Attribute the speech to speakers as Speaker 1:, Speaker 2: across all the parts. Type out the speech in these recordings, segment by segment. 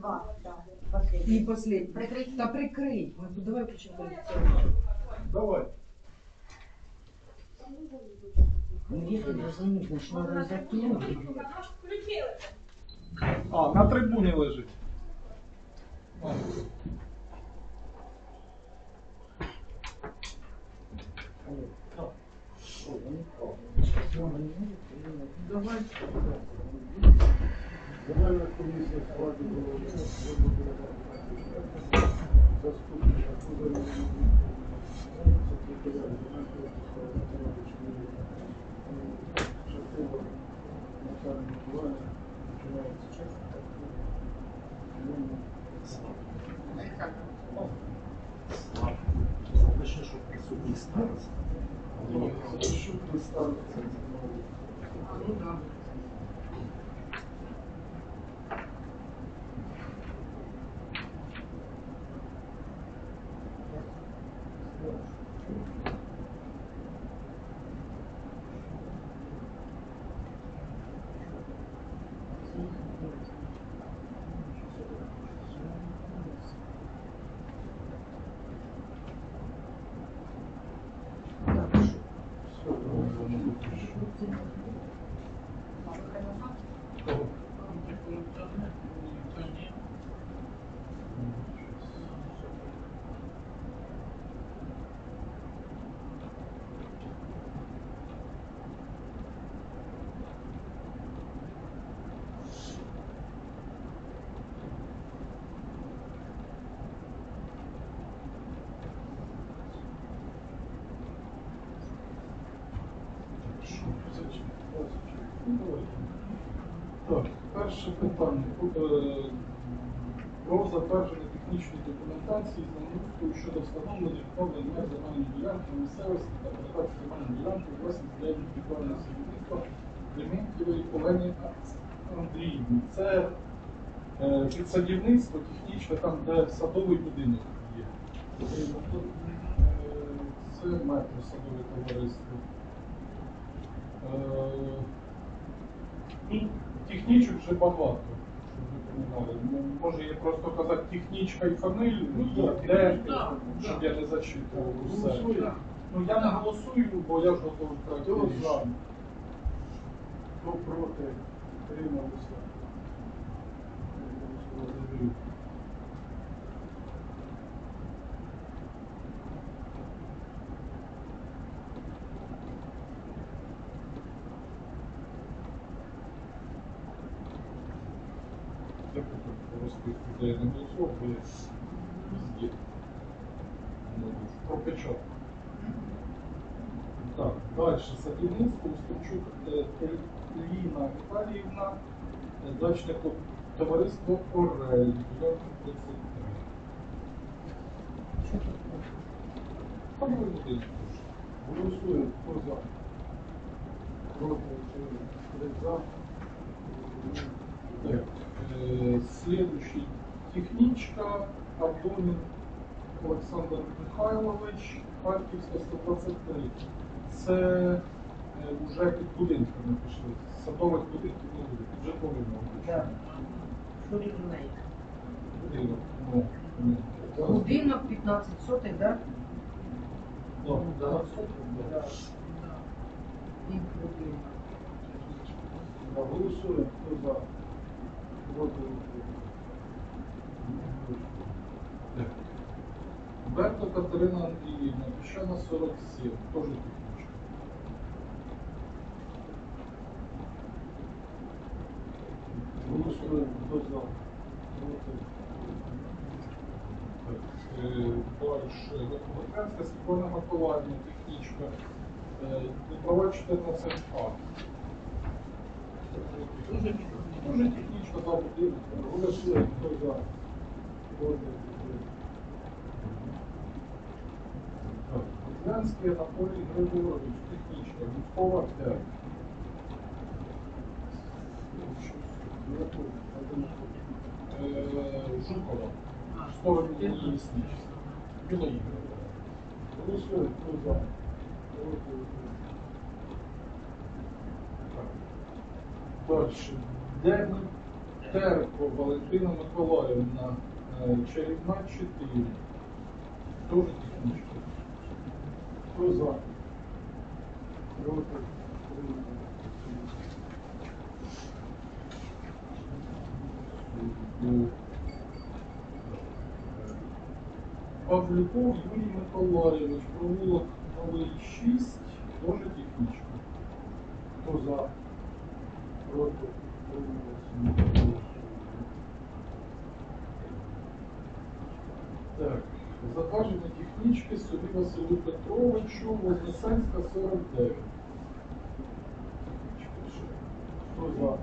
Speaker 1: Два, да. Последний.
Speaker 2: І последній.
Speaker 1: Прикрий.
Speaker 2: Та прикрий. Ну, давай почнемо.
Speaker 3: Давай.
Speaker 4: Ну, если дозвонить, значит, надо закинуть.
Speaker 3: А, на трибуні лежить. А.
Speaker 2: Давай.
Speaker 5: Загальна комісія складу заступника секретаря Шахтова Наталія Миколаївна починається
Speaker 4: Запиши, что присутний староста.
Speaker 5: Що представиться?
Speaker 2: Ну да.
Speaker 3: Так, перше питання. Е, Про затвердження технічної документації землеустрою щодо встановлення відновлення меж земельної ділянки місцевості та передачі земельної ділянки власність для індивідуального садівництва Дементьєвої Олені Андріївні. Це е, під садівництво технічне, там, де садовий будинок є. Е, Це метро садове товариство. Е, Ну, технічок вже багато. Ну, може я просто казати технічка і фамилію,
Speaker 5: Ну,
Speaker 3: і де, щоб я не зачитував усе. Ну я не голосую, бо я ж готовий
Speaker 5: за? Хто проти? Трималися.
Speaker 3: Я розписку, де я не голосував, бо я везде. Ну, Так, далі. Садівництво Устимчук е, Ліна Віталіївна, е, дачне товариство Орель, ділянка 33. Там ви теж.
Speaker 5: Голосуємо. Хто за? Проти? За.
Speaker 3: Так, следующий. Техничка Абдонин Олександр Михайлович, Харківська 123. Це е, вже під будинками пішли. Садових будинків не буде. Вже повинно
Speaker 4: на?
Speaker 3: Будинок. Ну, ні.
Speaker 2: Будинок 15 сотих, да?
Speaker 3: Да, да.
Speaker 2: Да. І будинок.
Speaker 5: Голосуємо. Хто за?
Speaker 3: Берто Катерина Андріївна, Піщана 47, теж технічка.
Speaker 5: Голосуємо. Хто за?
Speaker 3: Е, Дальше. Верховенська Світлана Миколаївна, технічка. Е, Права 14 А. Дуже технічка за будинок.
Speaker 5: Голосуємо. Хто за? Проти?
Speaker 3: Луганський Анатолій Григорович, технічка. Військова 5.
Speaker 5: Яку? Один.
Speaker 3: Е, Жукова. В сторону лінії лісничества. Білоігрова.
Speaker 5: Голосуємо. Хто за? Проти?
Speaker 3: Дальше. Де ми Терко Валентина Миколаївна, е, чарівна 4. Тоже технічка.
Speaker 5: Хто за? Проти?
Speaker 3: Павлюков Юрій Миколаївич, провулок Новий 6, тоже технічка.
Speaker 5: Хто за? Проти?
Speaker 3: Так, затвердження технічки собі Василю Петровичу, Вознесенська 49.
Speaker 5: Хто за?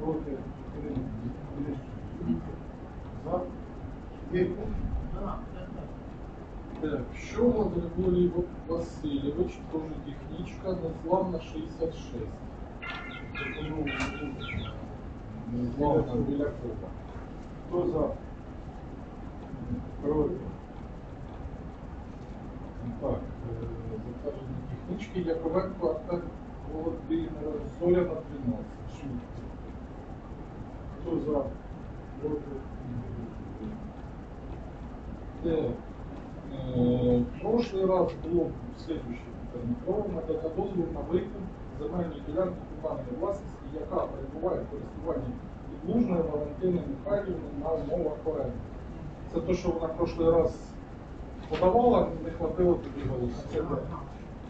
Speaker 5: Проти? За? Є?
Speaker 3: Щома Григорій Васильович, теж технічка, Незламна 66.
Speaker 5: Пропоную
Speaker 3: Незламна біля Коба.
Speaker 5: Хто за? Проти?
Speaker 3: Так, е, затвердження технічки Яковенко Артем Володимир, Зоряна 13. Швидко.
Speaker 5: Хто за? Проти?
Speaker 3: Так, е, в прошлый раз следующее питання. Про надання дозволу на викуп земельної ділянки комунальної власності, яка перебуває в користуванні відлужної Валентини Михайлівни на умовах оренди. Це те, що вона в прошлий раз подавала, не хватило тоді голосу. Це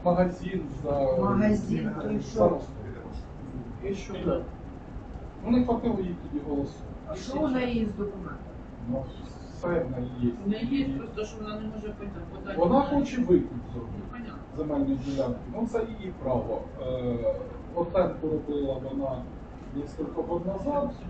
Speaker 3: магазин за
Speaker 2: Магазин, що?
Speaker 3: самостійно.
Speaker 2: І що?
Speaker 3: Ну не хватило їй тоді голосу.
Speaker 2: А що у неї з документами?
Speaker 3: Ну, неї є.
Speaker 1: Не є просто, що вона не може подати.
Speaker 3: Вона хоче викуп зробити.
Speaker 1: Ну,
Speaker 3: земельної ділянки. Ну це її право. Е, Отенку робила вона несколько років назад.